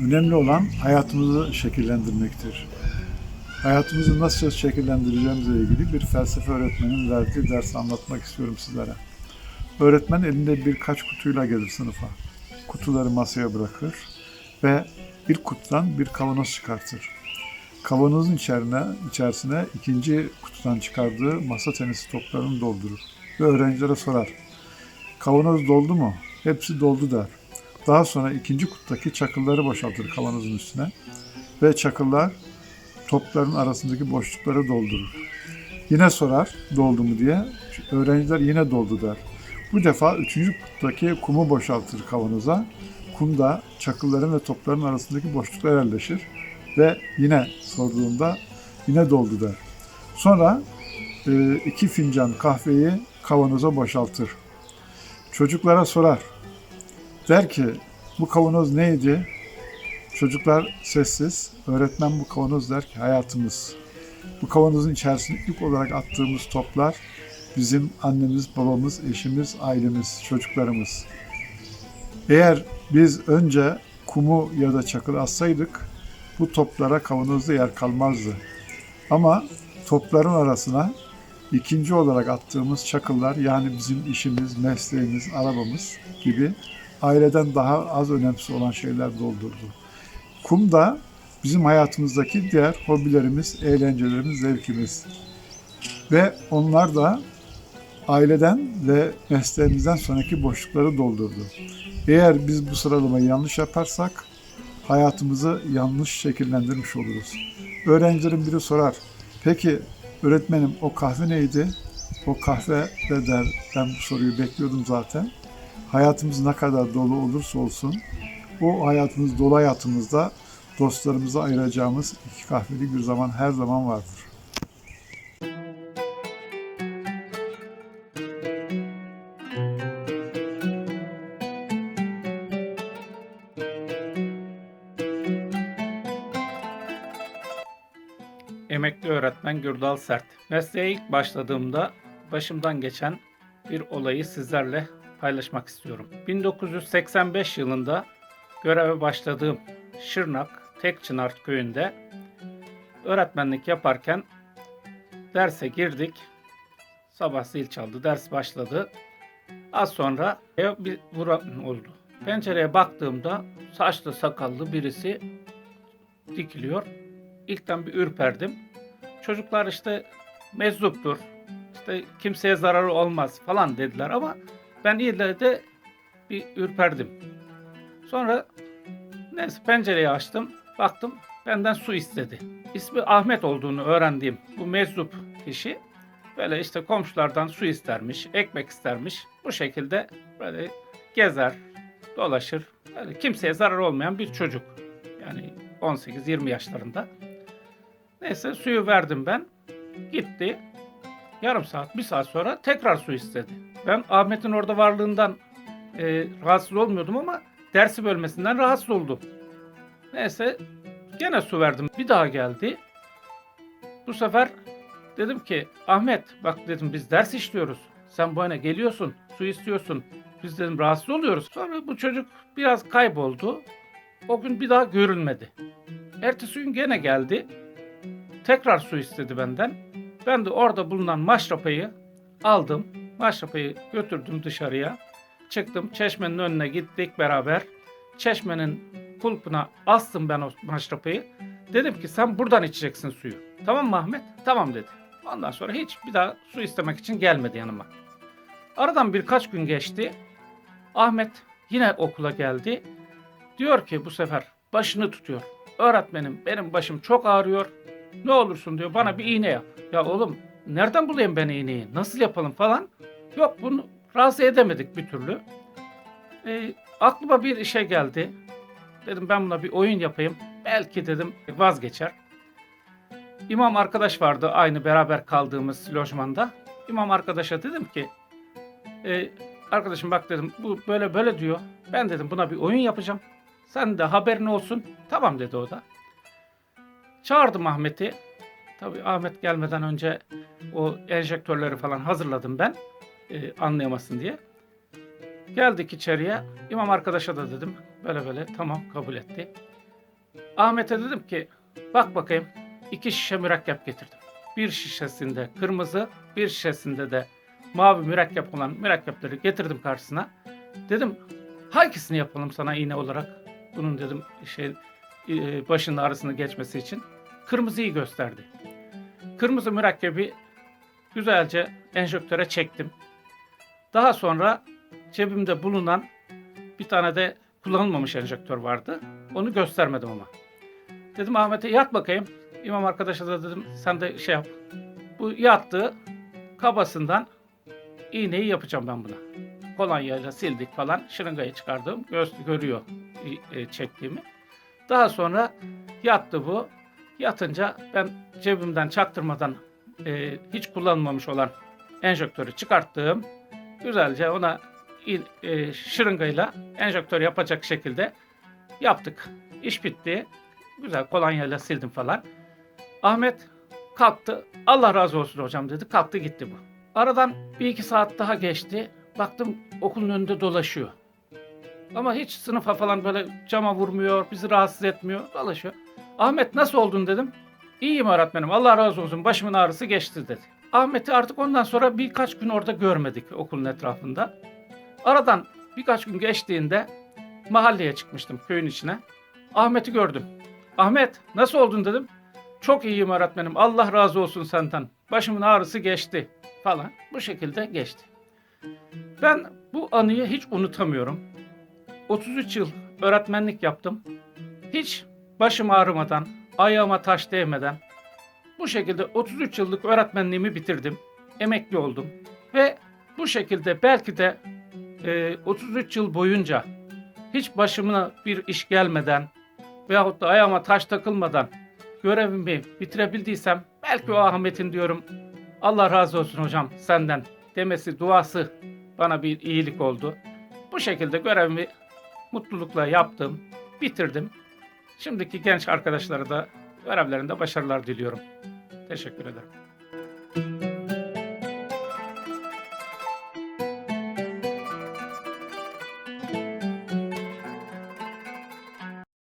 Önemli olan hayatımızı şekillendirmektir. Hayatımızı nasıl şekillendireceğimizle ilgili bir felsefe öğretmenin verdiği dersi anlatmak istiyorum sizlere. Öğretmen elinde birkaç kutuyla gelir sınıfa. Kutuları masaya bırakır ve bir kutudan bir kavanoz çıkartır. Kavanozun içerine, içerisine ikinci kutudan çıkardığı masa tenisi toplarını doldurur ve öğrencilere sorar. Kavanoz doldu mu? Hepsi doldu der. Daha sonra ikinci kutudaki çakılları boşaltır kavanozun üstüne ve çakıllar topların arasındaki boşlukları doldurur. Yine sorar doldu mu diye. Öğrenciler yine doldu der. Bu defa üçüncü kutudaki kumu boşaltır kavanoza. Kum da çakılların ve topların arasındaki boşluklara yerleşir ve yine sorduğunda yine doldu der. Sonra e, iki fincan kahveyi kavanoza boşaltır. Çocuklara sorar. Der ki bu kavanoz neydi? Çocuklar sessiz. Öğretmen bu kavanoz der ki hayatımız. Bu kavanozun içerisine ilk olarak attığımız toplar bizim annemiz, babamız, eşimiz, ailemiz, çocuklarımız. Eğer biz önce kumu ya da çakıl atsaydık bu toplara kavanozda yer kalmazdı. Ama topların arasına ikinci olarak attığımız çakıllar yani bizim işimiz, mesleğimiz, arabamız gibi aileden daha az önemsiz olan şeyler doldurdu. Kum da bizim hayatımızdaki diğer hobilerimiz, eğlencelerimiz, zevkimiz. Ve onlar da aileden ve mesleğimizden sonraki boşlukları doldurdu. Eğer biz bu sıralamayı yanlış yaparsak hayatımızı yanlış şekillendirmiş oluruz. Öğrencilerin biri sorar, peki öğretmenim o kahve neydi? O kahve de der, ben bu soruyu bekliyordum zaten. Hayatımız ne kadar dolu olursa olsun, o hayatımız dolu hayatımızda dostlarımıza ayıracağımız iki kahvelik bir zaman her zaman vardır. Emekli öğretmen Gürdal Sert. Mesleğe ilk başladığımda başımdan geçen bir olayı sizlerle paylaşmak istiyorum. 1985 yılında göreve başladığım Şırnak Tekçınar köyünde öğretmenlik yaparken derse girdik. Sabah zil çaldı, ders başladı. Az sonra bir vuran oldu. Pencereye baktığımda saçlı sakallı birisi dikiliyor. İlkten bir ürperdim. Çocuklar işte meczuptur, işte kimseye zararı olmaz falan dediler ama ben ille de bir ürperdim. Sonra neyse pencereyi açtım, baktım benden su istedi. İsmi Ahmet olduğunu öğrendiğim bu meczup kişi böyle işte komşulardan su istermiş, ekmek istermiş. Bu şekilde böyle gezer, dolaşır. Böyle kimseye zarar olmayan bir çocuk. Yani 18-20 yaşlarında. Neyse suyu verdim ben. Gitti. Yarım saat, bir saat sonra tekrar su istedi. Ben Ahmet'in orada varlığından e, rahatsız olmuyordum ama dersi bölmesinden rahatsız oldum. Neyse gene su verdim. Bir daha geldi. Bu sefer dedim ki Ahmet bak dedim biz ders işliyoruz. Sen bu yana geliyorsun, su istiyorsun. Biz dedim rahatsız oluyoruz. Sonra bu çocuk biraz kayboldu. O gün bir daha görülmedi. Ertesi gün gene geldi. Tekrar su istedi benden. Ben de orada bulunan maşrapayı aldım. Maşrapayı götürdüm dışarıya. Çıktım çeşmenin önüne gittik beraber. Çeşmenin kulpuna astım ben o maşrapayı. Dedim ki sen buradan içeceksin suyu. Tamam mı? Tamam dedi. Ondan sonra hiç bir daha su istemek için gelmedi yanıma. Aradan birkaç gün geçti. Ahmet yine okula geldi. Diyor ki bu sefer başını tutuyor. Öğretmenim benim başım çok ağrıyor. Ne olursun diyor bana bir iğne yap. Ya oğlum nereden bulayım ben iğneyi? Nasıl yapalım falan. Yok bunu razı edemedik bir türlü. Ee, aklıma bir işe geldi. Dedim ben buna bir oyun yapayım. Belki dedim vazgeçer. İmam arkadaş vardı aynı beraber kaldığımız lojmanda. İmam arkadaşa dedim ki e, arkadaşım bak dedim bu böyle böyle diyor. Ben dedim buna bir oyun yapacağım. Sen de haberin olsun. Tamam dedi o da. Çağırdım Ahmet'i. Tabii Ahmet gelmeden önce o enjektörleri falan hazırladım ben. e, anlayamasın diye. Geldik içeriye. İmam arkadaşa da dedim. Böyle böyle tamam kabul etti. Ahmet'e dedim ki bak bakayım iki şişe mürekkep getirdim. Bir şişesinde kırmızı, bir şişesinde de mavi mürekkep olan mürekkepleri getirdim karşısına. Dedim hangisini yapalım sana iğne olarak? Bunun dedim şey e, başının arasını geçmesi için. Kırmızıyı gösterdi. Kırmızı mürekkebi güzelce enjektöre çektim. Daha sonra cebimde bulunan bir tane de kullanılmamış enjektör vardı. Onu göstermedim ama. Dedim Ahmet'e yat bakayım. İmam arkadaşa da dedim sen de şey yap. Bu yattı kabasından iğneyi yapacağım ben buna. Kolonyayla sildik falan. Şırıngayı çıkardım. Göz, görüyor e, çektiğimi. Daha sonra yattı bu. Yatınca ben cebimden çaktırmadan e, hiç kullanılmamış olan enjektörü çıkarttım. Güzelce ona e, şırıngayla enjektör yapacak şekilde yaptık. İş bitti. Güzel kolonyayla sildim falan. Ahmet kalktı. Allah razı olsun hocam dedi. Kalktı gitti bu. Aradan bir iki saat daha geçti. Baktım okulun önünde dolaşıyor. Ama hiç sınıfa falan böyle cama vurmuyor, bizi rahatsız etmiyor, dolaşıyor. Ahmet nasıl oldun dedim. İyiyim öğretmenim Allah razı olsun başımın ağrısı geçti dedi. Ahmet'i artık ondan sonra birkaç gün orada görmedik okulun etrafında. Aradan birkaç gün geçtiğinde mahalleye çıkmıştım köyün içine. Ahmet'i gördüm. Ahmet nasıl oldun dedim. Çok iyiyim öğretmenim Allah razı olsun senden. Başımın ağrısı geçti falan. Bu şekilde geçti. Ben bu anıyı hiç unutamıyorum. 33 yıl öğretmenlik yaptım. Hiç başım ağrımadan, ayağıma taş değmeden bu şekilde 33 yıllık öğretmenliğimi bitirdim. Emekli oldum. Ve bu şekilde belki de e, 33 yıl boyunca hiç başıma bir iş gelmeden veyahut da ayağıma taş takılmadan görevimi bitirebildiysem belki o Ahmet'in diyorum Allah razı olsun hocam senden demesi duası bana bir iyilik oldu. Bu şekilde görevimi mutlulukla yaptım, bitirdim. Şimdiki genç arkadaşlara da görevlerinde başarılar diliyorum. Teşekkür ederim.